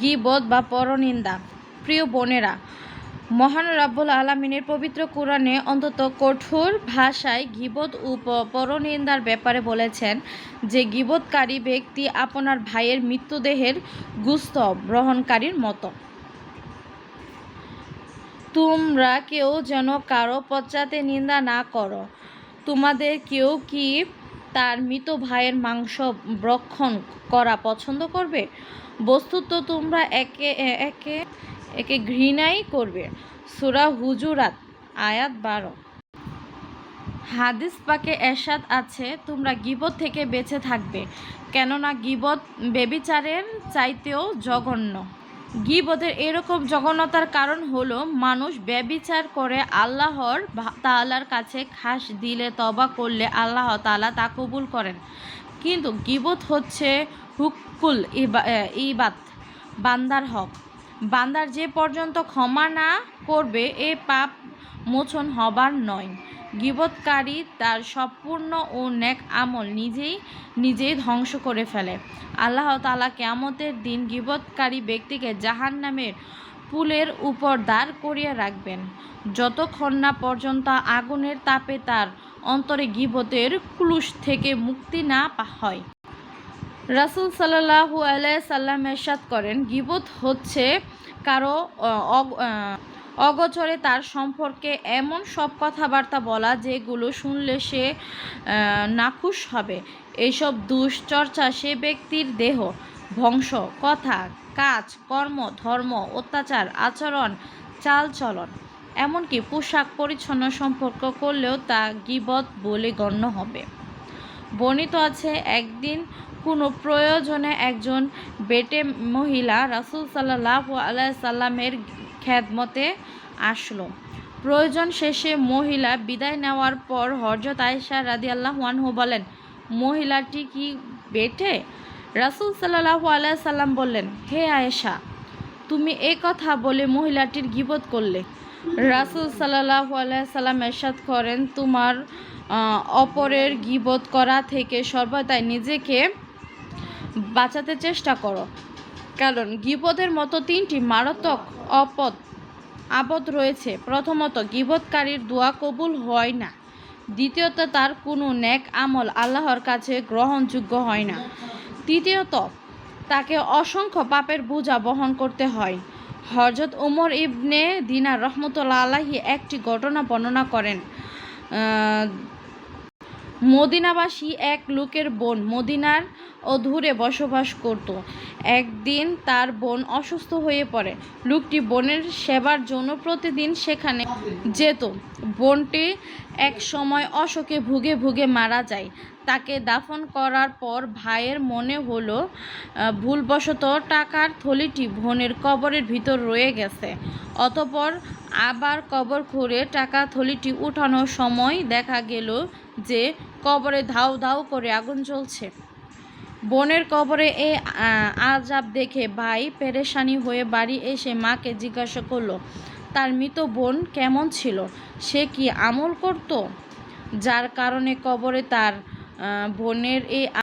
গিবত বা পরনিন্দা। প্রিয় বোনেরা, মহান রাব্বুল আলমিনের পবিত্র কোরআনে অন্তত কঠোর ভাষায় গিবত ও পরনিন্দার ব্যাপারে বলেছেন যে, গিবতকারী ব্যক্তি আপনার ভাইয়ের মৃত্যুদেহের গুস্ত গ্রহণকারীর মতো। তোমরা কেউ যেন কারও পশ্চাতে নিন্দা না করো। তোমাদের কেউ কি তার মৃত ভাইয়ের মাংস ভক্ষণ করা পছন্দ করবে? বস্তুত তোমরা একে একে একে ঘৃণাই করবে। সুরা হুজুরাত, আয়াত বারো। হাদিস পাকে এরশাদ আছে, তোমরা গিবত থেকে বেঁচে থাকবে। কেননা গিবত বেবিচারের চাইতেও জঘন্য। গিবতের এরকম জঘন্যতার কারণ হলো মানুষ ব্যবিচার করে আল্লাহর তালার কাছে খাস দিলে তবা করলে আল্লাহ তালা তা কবুল করেন। কিন্তু গিবত হচ্ছে হুকুল ইবা- এ, ইবাদ বান্দার হক। বান্দার যে পর্যন্ত ক্ষমা না করবে এ পাপ মোচন হবার নয়। গিবতকারী তার সম্পূর্ণ ও নেক আমল নিজেই নিজেই ধ্বংস করে ফেলে। আল্লাহ তাআলা কেয়ামতের দিন গিবতকারী ব্যক্তিকে জাহান নামের পুলের উপর দাঁড় করিয়ে রাখবেন। যতক্ষণ না পর্যন্ত আগুনের তাপে তার অন্তরে গিবতের ক্লুশ থেকে মুক্তি না হয়। রাসুল সাল্লাহু আলাই সাল্লাম এরশাদ করেন গিবত হচ্ছে কারও অগোচরে তার সম্পর্কে এমন সব কথাবার্তা বলা যেগুলো শুনলে সে নাখুশ হবে। এইসব দুশ্চর্চা সে ব্যক্তির দেহ। বংশ কথা, কাজ, কর্ম, ধর্ম, অত্যাচার, আচরণ, চালচলন। এমনকি পোশাক পরিচ্ছন্ন সম্পর্ক করলেও তা গিবত বলে গণ্য হবে। বর্ণিত আছে, একদিন কোনো প্রয়োজনে একজন বেটে মহিলা রাসুল সাল্লাহ আলাই সাল্লামের খ্যাদমতে আসলো। প্রয়োজন শেষে মহিলা বিদায় নেওয়ার পর হরজত আয়েশা রাদি আল্লাহ ওয়ানহু বলেন, মহিলাটি কি বেটে রাসুল সাল্লাহ আলাই সাল্লাম বললেন, হে আয়েশা, তুমি এ কথা বলে মহিলাটির গিবত করলে। রাসুল সাল্লাহ সাল্লাম এরশাদ করেন, তোমার অপরের গিবত করা থেকে সর্বদাই নিজেকে বাঁচাতে চেষ্টা করো। কারণ গিবতের মতো তিনটি মারাত্মক অপদ আপদ রয়েছে। প্রথমত গিবতকারীর দোয়া কবুল হয় না। দ্বিতীয়ত, তার কোনো ন্যাক আমল আল্লাহর কাছে গ্রহণযোগ্য হয় না। তৃতীয়ত, তাকে অসংখ্য পাপের বোঝা বহন করতে হয়। হজরত উমর ইবনে দিনার রহমতুল্লা আলাহি একটি ঘটনা বর্ণনা করেন। মদিনাবাসী এক লোকের বোন মদিনার অধুরে বসবাস করত। একদিন তার বোন অসুস্থ হয়ে পড়ে। লোকটি বোনের সেবার জন্য প্রতিদিন সেখানে যেত। বোনটি এক সময় অশোকে ভুগে ভুগে মারা যায়। তাকে দাফন করার পর ভাইয়ের মনে হলো ভুলবশত টাকার থলিটি বোনের কবরের ভিতর রয়ে গেছে। অতপর আবার কবর খুঁড়ে টাকা থলিটি উঠানোর সময় দেখা গেল যে কবরে ধাউ ধাউ করে আগুন জ্বলছে। বোনের কবরে এ আজাব দেখে ভাই পেরেশানি হয়ে বাড়ি এসে মাকে জিজ্ঞাসা করল, তার মৃত বোন কেমন ছিল? সে কি আমল করত? যার কারণে কবরে তার বোনের এই